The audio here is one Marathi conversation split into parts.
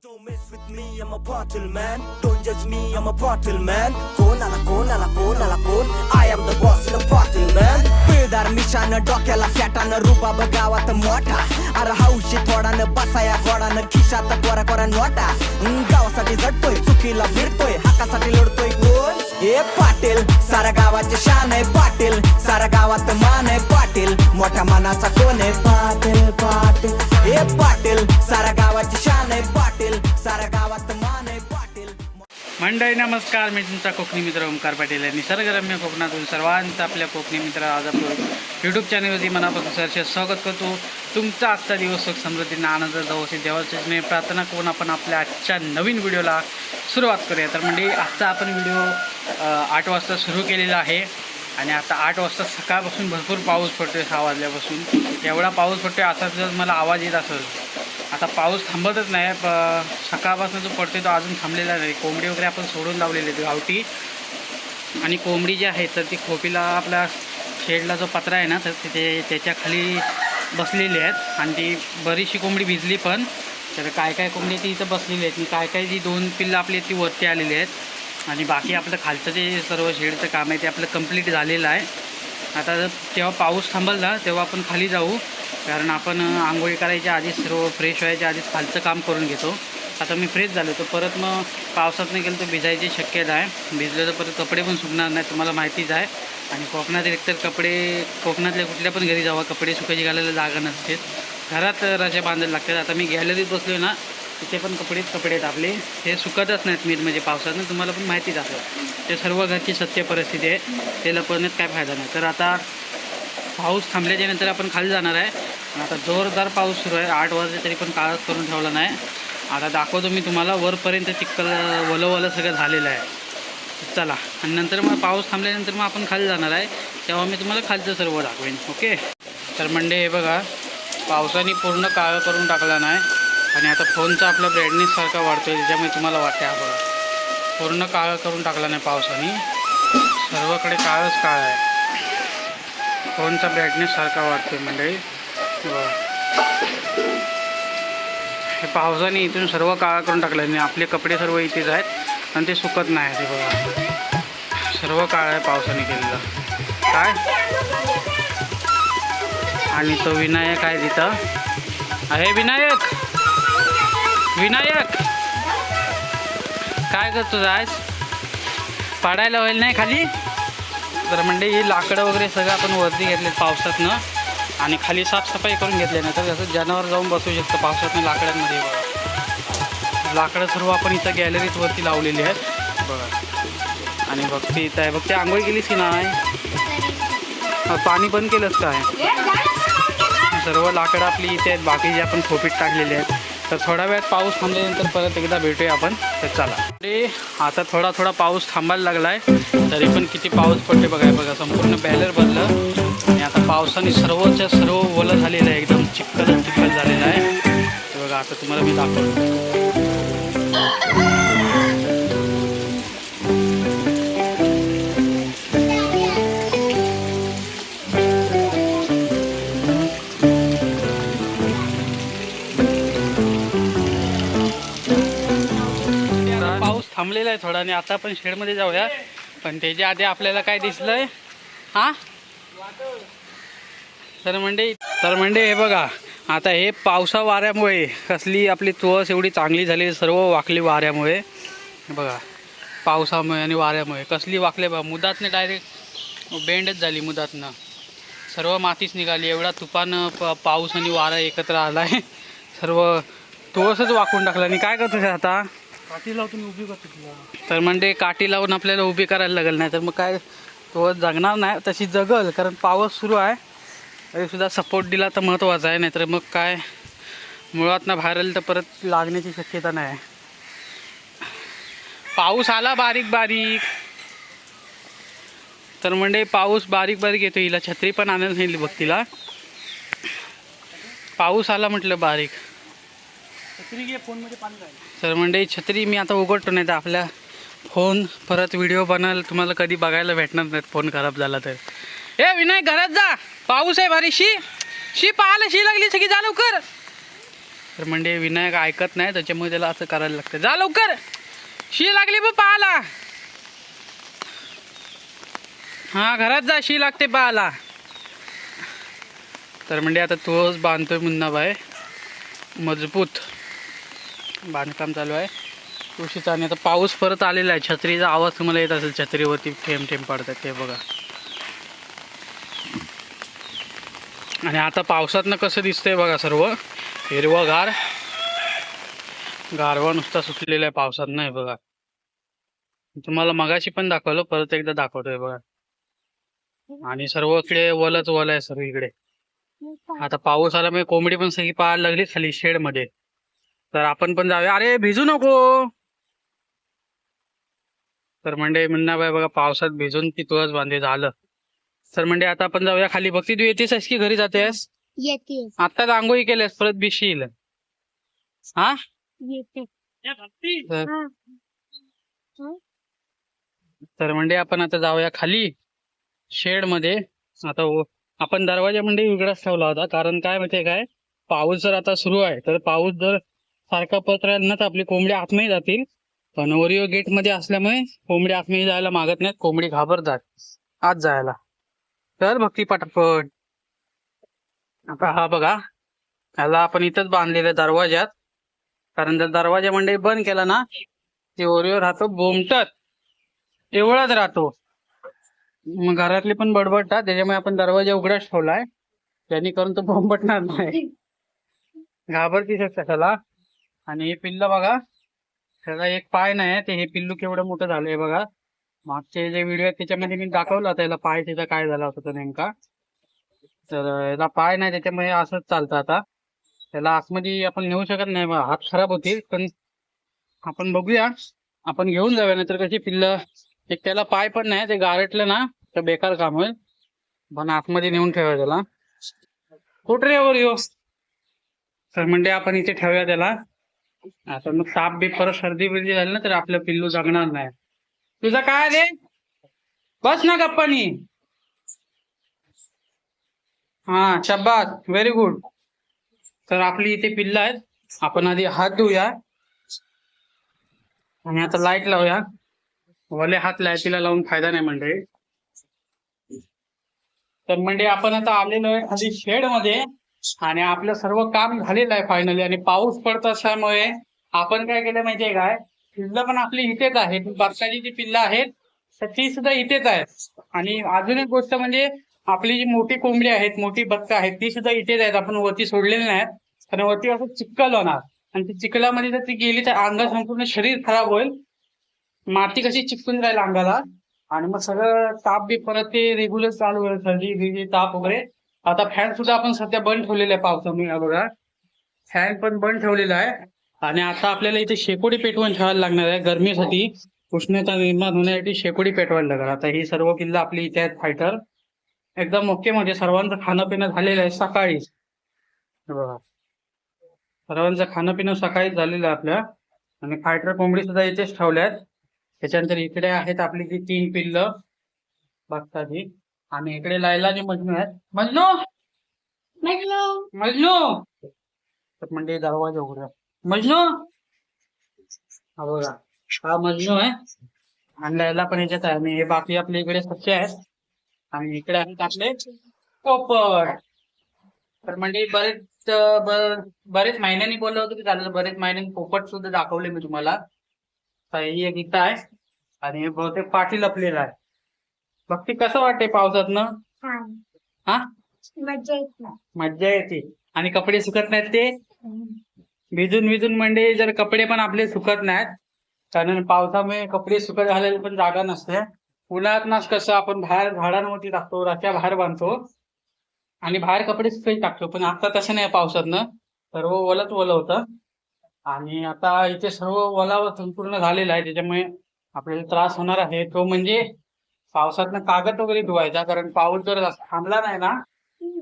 Don't mess with me, I'm a bottle man. Don't judge me, I'm a bottle man. कोण आला कोण आला कोण आला कोण I am the boss in a bottle man. पिळदार मिशानं डोक्याला फॅटानं रुबाब गावात मोठा अरे हौशी थोडानं बसाया गोडानं खिशात कोरा कोरा नोटा गावासाठी झटतोय चुकीला फिरतोय हक्कासाठी लढतोय कोण हे पाटील सारा गावाचे शान आहे पाटील सारा गावात मान आहे पाटील मोठ्या मानाचा कोण आहे पाटील पाटील हे पाटील सारा गाव मंडळी नमस्कार. मी तुमचा कोकणी मित्र ओंकार पाटील आहे. निसर्गरम्य कोकणातून सर्वांचं आपल्या कोकणी मित्र आजापूर यूट्यूब चॅनलवरती मनापासून सरसे स्वागत करतो. तुमचा आजचा दिवस सुख समृद्धीने आनंद जाऊ देवाची देवाच्या प्रार्थना करून आपण आपल्या आजच्या नवीन व्हिडिओला सुरुवात करूया. तर म्हणजे आजचा आपण व्हिडिओ आठ वाजता सुरू केलेला आहे आणि आता आठ वाजता सकाळपासून भरपूर पाऊस पडतोय सहा वाजल्यापासून. एवढा पाऊस पडतोय असा जर मला आवाज येत असेल आता पाऊस थांबतच नाही. प सकाळपासून जो पडतोय तो अजून थांबलेला नाही. कोंबडी वगैरे आपण सोडून लावलेले आहेत गावठी. आणि कोंबडी जी आहे तर ती खोपीला आपला शेडला जो पत्रा आहे ना तर तिथे त्याच्याखाली बसलेली आहेत. आणि ती बरीचशी कोंबडी भिजली पण. तर काय काय कोंबडी ती इथं बसलेली आहेत आणि काय काय जी दोन पिल्लं आपली ती वरती आलेली आहेत. आणि बाकी आपलं खालचं जे सर्व शेडचं काम आहे ते आपलं कंप्लीट झालेलं आहे. आता जर तेव्हा पाऊस थांबल ना तेव्हा आपण खाली जाऊ. कारण आपण आंघोळी करायच्या आधीच सर्व फ्रेश व्हायच्या आधीच खालचं काम करून घेतो. आता मी फ्रेश झालो तर परत मग पावसात नाही गेलं तर भिजायची शक्यता आहे. भिजलं तर परत कपडे पण सुकणार नाही तुम्हाला माहितीच आहे. आणि कोकणात एकतर कपडे कोकणातल्या कुठल्या पण घरी जावा कपडे सुकायची घालायला जागा नसते. घरात रजा बांधायला लागतात. आता मी गॅलरीत बसलो ना तिथे पण कपडेच कपडे आहेत आपले. हे सुकतच नाहीत मीठ म्हणजे पावसानं. तुम्हाला पण माहितीच असेल. ते सर्व घरची सत्य परिस्थिती आहे. ते लपवण्यात काय फायदा नाही. तर आता पाऊस थांबल्याच्या नंतर आपण खाली जाणार आहे. आता जोरदार पाऊस सुरू आहे. आठ वाजले तरी पण काळच करून ठेवला नाही. आता दाखवतो मी तुम्हाला. वरपर्यंत चिक्कल वलं वलं सगळं झालेलं आहे. चला. आणि नंतर मग पाऊस थांबल्यानंतर मग आपण खाली जाणार आहे. तेव्हा मी तुम्हाला खालचं सर्व दाखवेन. ओके? तर म्हणजे हे बघा. पावसाने पूर्ण काळं करून टाकला नाही. आणि आता फोनचा आपला ब्राईटनेस सारखा आहे त्याच्यामुळे तुम्हाला वाटते हा बघा. पूर्ण काळं करून टाकला नाही पावसाने. सर्वकडे काळच काळ आहे. फोनचा ब्राईटनेस सारखा वाटतोय मंडळी. हे पावसाने इथून सर्व काळा करून टाकलं आणि आपले कपडे सर्व इथेच आहेत. आणि ते सुकत नाही ते बघा. सर्व काळ आहे पावसाने केलेलं. काय? आणि तो विनायक आहे तिथं. आहे विनायक? विनायक? काय करतो आज? पाडायला होईल नाही खाली? तर म्हणजे ही लाकडं वगैरे सगळं आपण वरती घेतले पावसातनं. आणि खाली साफसफाई करून घेतली ना तर कसं जनावर जाऊन बसू शकतं पावसातनं लाकडांमध्ये. बघा. लाकडं सर्व आपण इथं गॅलरीत वरती लावलेली आहेत. बघा. आणि बघते इथं आहे. बघते आंघोळ केलीस की नाही? पाणी बंद केलंच काय? सर्व लाकडं आपली इथे आहेत. बाकीचे आपण खोपीत टाकलेले आहेत. तर थोड्या वेळात पाऊस थांबल्यानंतर परत एकदा भेटूया आपण. तर चला. अरे आता थोडा थोडा पाऊस थांबायला लागला आहे तरी पण किती पाऊस पडते बघाय बघा संपूर्ण बॅलर बदलं आणि आता पावसाने सर्वच्या सर्व ओलं झालेलं आहे. एकदम चिक्कल चिक्कल झालेलं आहे. ते बघा आता तुम्हाला मी दाखवतो. थोडा आणि आता आपण शेडमध्ये जाऊया. पण त्याच्या आधी आपल्याला काय दिसलंय? हा? तर म्हणजे तर म्हणजे हे बघा. आता हे पावसा वाऱ्यामुळे कसली आपली तुळस एवढी चांगली झाली सर्व वाकली वाऱ्यामुळे. बघा. पावसामुळे आणि वाऱ्यामुळे कसली वाकले बघा. मुदातने डायरेक्ट बेंडच झाली मुदातनं. सर्व मातीच निघाली. एवढा तुफान प पाऊस आणि वारा एकत्र आला आहे सर्व तुळसच वाकून टाकला. आणि काय करतो आता? काठी लावतो उभी करतो तर म्हणजे काठी लावून आपल्याला उभी करायला लागेल नाही तर मग काय? तो जगणार नाही तशी जगल कारण पाऊस सुरू आहे. तरीसुद्धा सपोर्ट दिला तर महत्त्वाचा आहे नाहीतर मग काय? मुळात ना बाहेर आलं तर परत लागण्याची शक्यता नाही. पाऊस आला बारीक बारीक तर म्हणजे पाऊस बारीक बारीक येतो हिला छत्री पण आणायला नाही बघ तिला. पाऊस आला म्हटलं बारीक. छत्री घे पाणी तर म्हणजे छत्री मी आता उघडतो नाही तर आपल्या फोन परत व्हिडिओ बनल. तुम्हाला कधी बघायला भेटणार नाहीत फोन खराब झाला तर. ए विनायक घरात जा. पाऊस आहे भारी. शी शी पाहायला शी लागली सगळी. जा लवकर. तर म्हणजे विनायक ऐकत नाही त्याच्यामुळे त्याला असं करायला लागतं. जा लवकर. शी लागली बघ पाहाला हा घरात जा. शी लागते पाहाला तर म्हणजे आता तोच बांधतोय मुन्नाबाई. मजबूत. बांधकाम चालू आहे. तुळशीचा आणि आता पाऊस परत आलेला आहे. छत्रीचा आवाज तुम्हाला येत असेल छत्रीवरती थेंब थेंब पडतात ते बघा. आणि आता पावसातनं कसं दिसतंय बघा सर्व. हिरवगार. गारवा नुसता सुटलेला आहे पावसात हे बघा. तुम्हाला मगाशी पण दाखवलं परत एकदा दाखवतोय बघा. आणि सर्वकडे वलच वल आहे सर्व इकडे आता पाऊस आला म्हणजे कोंबडी पण सगळी पाहायला लागली खाली शेडमध्ये तर आपण पण जाऊया. अरे भिजू नको. तर म्हणजे बाय बघा पावसात भिजून ती तुळस बांधे झालं. तर म्हणजे आता आपण जाऊया खाली. बघती तू येतेस आहेस की घरी जातेस? आत्ताच आंघोळी केल्यास परत भिशील हा? तर- हा. म्हणजे आपण आता जाऊया खाली शेडमध्ये आता आपण दरवाजा म्हणजे वेगळाच ठेवला होता. कारण काय माहितीये काय? पाऊस जर आता सुरू आहे तर पाऊस जर सारखा पत्र ना तर आपली कोंबडी आतमध्ये जातील. पण ओरिओ गेटमध्ये असल्यामुळे कोंबडी आतमध्ये जायला मागत नाहीत. कोंबडी घाबरतात. आत जायला. तर भक्ती पटापट. आता हा बघा. ह्याला आपण इथंच बांधलेलं दरवाज्यात. कारण जर दरवाजा म्हणजे बंद केला ना ते ओरिओ राहतो बोमटत. एवढाच राहतो. मग घरातले पण बडबडतात. त्याच्यामुळे आपण दरवाजा उघडाच ठेवलाय. त्यांनी करून तो बोंबटणार नाही. घाबरतीच त्याला. आणि हे पिल्ल बघा त्याचा एक पाय नाही ते हे पिल्लू केवढं मोठं झालंय बघा. मागचे जे व्हिडिओ आहेत त्याच्यामध्ये मी दाखवला त्याला पाय त्याचा काय झाला होता तो नेमका. तर याला पाय नाही त्याच्यामुळे असंच चालतं आता. त्याला आतमध्ये आपण नेऊ शकत नाही हात खराब होतील पण आपण बघूया. आपण घेऊन जाऊया नाहीतर कशी पिल्ल एक त्याला पाय पण नाही ते गारटलं ना तर बेकार काम होईल. पण आतमध्ये नेऊन ठेवा त्याला. कुठे वर येऊ सर म्हणजे आपण इथे ठेवूया त्याला. आता मग ताप बी परत सर्दी बिर्दी झाली ना तर आपलं पिल्लू जगणार नाही. तुझं काय रे? बस ना गप्पानी. हा शब्बास व्हेरी गुड तर आपली इथे पिल्ल आहेत. आपण आधी हात धुया आणि आता लाइट लावूया. वले हात लायटीला लावून फायदा नाही म्हणजे तर म्हणजे आपण आता आलेलो आहे खाली शेडमध्ये. आणि आपलं सर्व काम झालेलं आहे फायनली आणि पाऊस पडत असल्यामुळे आपण काय केलं माहितीये काय? पिल्लं पण आपली इथेच आहेत. बरसाची जी पिल्लं आहेत तर ती सुद्धा इथेच आहेत. आणि अजून एक गोष्ट म्हणजे आपली जी मोठी कोंबडी आहेत मोठी बत्त आहेत ती सुद्धा इथेच आहेत. आपण वरती सोडलेली नाहीत. कारण वरती असं चिक्कल होणार. आणि ती चिखलामध्ये जर ती गेली तर अंग संपूर्ण शरीर खराब होईल. माती कशी चिपकून राहील अंगाला? आणि मग सगळं ताप बी परत ते रेग्युलर चालू होईल. सर्दी ताप वगैरे. आता फॅन सुद्धा आपण सध्या बंद ठेवलेला आहे पावसामुळे अगोदर बघा. फॅन पण बंद ठेवलेला आहे. आणि आता आपल्याला इथे शेकोडी पेटवून ठेवायला लागणार आहे गरमीसाठी. उष्णता निर्माण होण्यासाठी शेकोडी पेटवायला लागणार. आता ही सर्व किल्ला आपली इथे आहेत फायटर एकदम ओके म्हणजे सर्वांचं खाणं पिणं झालेलं आहे सकाळीच बघा. सर्वांचं खाणं पिणं सकाळीच झालेलं आहे आपल्या. आणि फायटर कोंबडी सुद्धा इथेच ठेवल्यात. त्याच्यानंतर इकडे आहेत आपली जी तीन पिल्ल. बघताची आणि इकडे लायला आणि मजनू आहेत. मजनू! मजनू! तर म्हणजे दरवाजा उघडा. मजनू! हा बघा. हा मजनू आहे. आणि लायला पण याच्यात आहे. आणि हे बाकी आपल्या इकडे सच्चे आहेत. आणि इकडे आहेत आपले पोपट तर म्हणजे बरेच बरेच महिन्यांनी बोललो होतो की चालेल बरेच महिन्यांनी पोपट सुद्धा दाखवले मी तुम्हाला. तर ही एक इथं आहे. आणि हे बहुतेक पाठी लपलेला आहे. भक्ती कसं वाटते पावसातनं? हा? मज्जा येते. आणि कपडे सुकत नाहीत ते? भिजून भिजून म्हणजे जर कपडे पण आपले सुकत नाहीत कारण पावसामुळे कपडे सुकत घालायला पण जागा नसते. उन्हाळ्यात नाच कसं आपण बाहेर झाडांवरती टाकतो राख्या बाहेर बांधतो. आणि बाहेर कपडे सुकही टाकतो पण आता तसं नाही पावसातनं. सर्व ओलच ओलं होतं आणि आता इथे सर्व ओलावा संपूर्ण झालेला आहे त्याच्यामुळे आपल्याला त्रास होणार आहे. तो म्हणजे पावसातनं कागद वगैरे धुवायचा कारण पाऊस जर थांबला नाही ना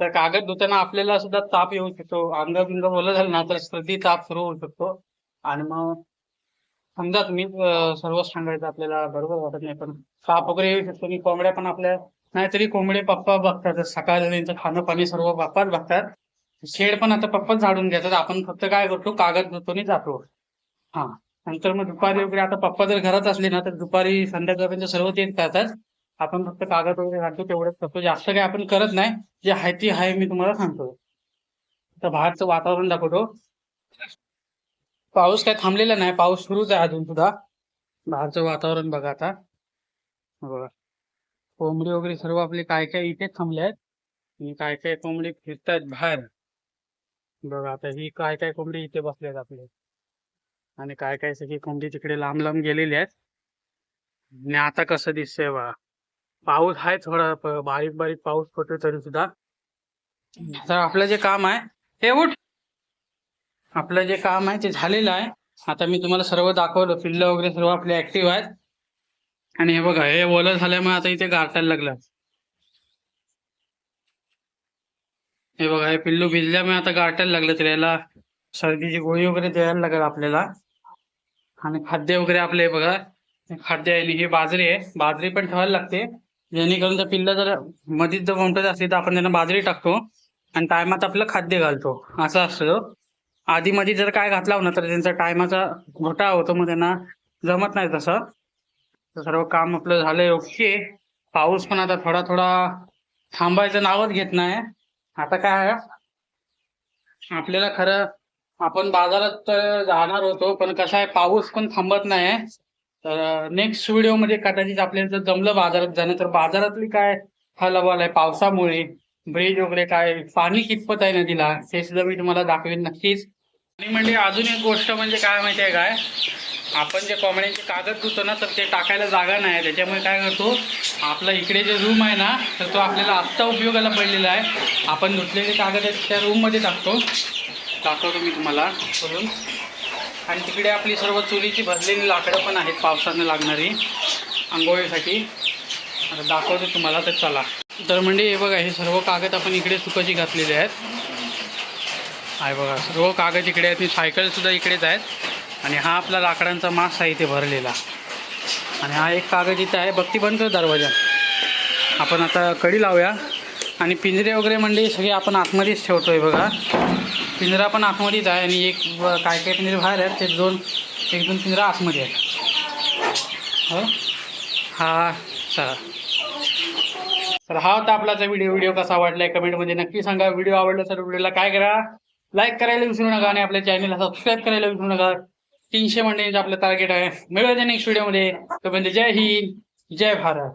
तर कागद धुताना आपल्याला सुद्धा ताप येऊ शकतो. अंग बिंग ओलं झालं ना तर सर्दी ताप सुरू होऊ शकतो. आणि मग समजा तुम्ही अं, सर्व सांगायचं आपल्याला बरोबर वाटत नाही पण ताप वगैरे येऊ शकतो. आणि कोंबड्या पण आपल्या नाहीतरी कोंबडे पप्पा बघतात सकाळ त्यांचं खाणं पाणी सर्व बाप्पाच बघतात. शेड पण आता पप्पाच झाडून घेतात आपण फक्त काय करतो कागद धुतो आणि जातो. हा. नंतर मग दुपारी वगैरे आता पप्पा जर घरात असले ना तर दुपारी संध्याकाळपर्यंत सर्व तेच करतात. आपण फक्त कागद वगैरे घालतो तेवढंच करतो. जास्त काही आपण करत नाही. जे आहे ती आहे मी तुम्हाला सांगतो. तर बाहेरचं वातावरण दाखवतो. पाऊस काय थांबलेला नाही. पाऊस सुरूच आहे अजून सुद्धा. बाहेरचं वातावरण बघा आता. बघा. कोंबडी वगैरे सर्व आपले काय काय इथे थांबले आहेत. काय काय कोंबडी फिरतायत बाहेर. बघा आता ही काय काय कोंबडी इथे बसले आहेत आपले. आणि काय काय सगळी कोंबडी तिकडे लांब लांब गेलेली आहेत. आणि आता कसं दिसतंय बघा. पाऊस आहे थोडा प- बारीक बारीक पाऊस पडतोय तरी सुद्धा तर आपलं जे काम आहे हे उठ. आपलं जे काम आहे ते झालेलं आहे. आता मी तुम्हाला सर्व दाखवलं पिल्लं वगैरे सर्व आपले ऍक्टिव्ह आहेत. आणि हे बघा हे ओलं झाल्यामुळे आता इथे गारठायला लागलं. हे बघा हे पिल्लू भिजल्यामुळे आता गारठायला लागलं तर याला सर्दीची गोळी वगैरे द्यायला लागेल आपल्याला. आणि खाद्य वगैरे आपले हे बघा हे खाद्य आहे आणि ही बाजरी आहे. बाजरी पण ठेवायला लागते. जेणेकरून त्या पिल्ला जर मधीच जर वमटत असली तर आपण त्यांना बाजरी टाकतो आणि टायमात आपलं खाद्य घालतो. असं असतं. आधी मध्ये जर काय घातला ना तर त्यांचा टायमाचा घोटाळा होतो मग त्यांना जमत नाही तसं. तर सर्व काम आपलं झालंय ओके. पाऊस पण आता थोडा थोडा थांबायचं नावच घेत नाही. आता काय आहे? आपल्याला खरं आपण बाजारात तर जाणार होतो पण कसं आहे? पाऊस पण थांबत नाही. तर नेक्स्ट व्हिडिओमध्ये कदाचित आपल्याला जर जमलं बाजारात जाणं तर बाजारातली काय हलवाल आहे? पावसामुळे ब्रिज वगैरे काय पाणी कितपत आहे नदीला? हे सुद्धा मी तुम्हाला दाखवेन नक्कीच. आणि म्हणजे अजून एक गोष्ट म्हणजे काय माहिती आहे काय? आपण जे कोंबड्यांचे कागद धुतो ना तर ते टाकायला जागा नाही त्याच्यामुळे काय करतो आपला इकडे जे रूम आहे ना तर तो आपल्याला आत्ता उपयोगाला पडलेला आहे. आपण धुतलेले कागद आहेत त्या रूममध्ये टाकतो. दाखवतो मी तुम्हाला. करून आणि तिकडे आपली सर्व चुलीची भरलेली लाकडं पण आहेत पावसानं लागणारी. आंघोळीसाठी. आता दाखवतो तुम्हाला तर चला. तर म्हणजे हे बघा हे सर्व कागद आपण इकडे सुकाची घातलेले आहेत. आहे बघा सर्व कागद इकडे आहेत. सायकलसुद्धा इकडेच आहेत. आणि हा आपला लाकडांचा मास आहे इथे भरलेला. आणि हा एक कागद इथं आहे बघती बंद कर दरवाजा. आपण आता कडी लावूया. आणि पिंजरे वगैरे म्हणजे सगळे आपण आतमध्येच ठेवतो आहे बघा. पिंजरा पण आतमध्येच आहे आणि एक काय काय पिंजरे बाहेर आहेत ते दोन एक दोन पिंजरा आतमध्ये आहेत. हो? हा चला. तर हा होता आपलाचा व्हिडिओ व्हिडिओ कसा वाटलाय कमेंटमध्ये नक्की सांगा. व्हिडिओ आवडला तर व्हिडिओला काय करा? लाईक करायला विसरू नका आणि आपल्या चॅनलला सबस्क्राईब करायला विसरू नका. तीनशे मंडळींचं आपलं टार्गेट आहे. मिळवायचं नेक्स्ट व्हिडिओमध्ये तोपर्यंत जय हिंद. जय भारत.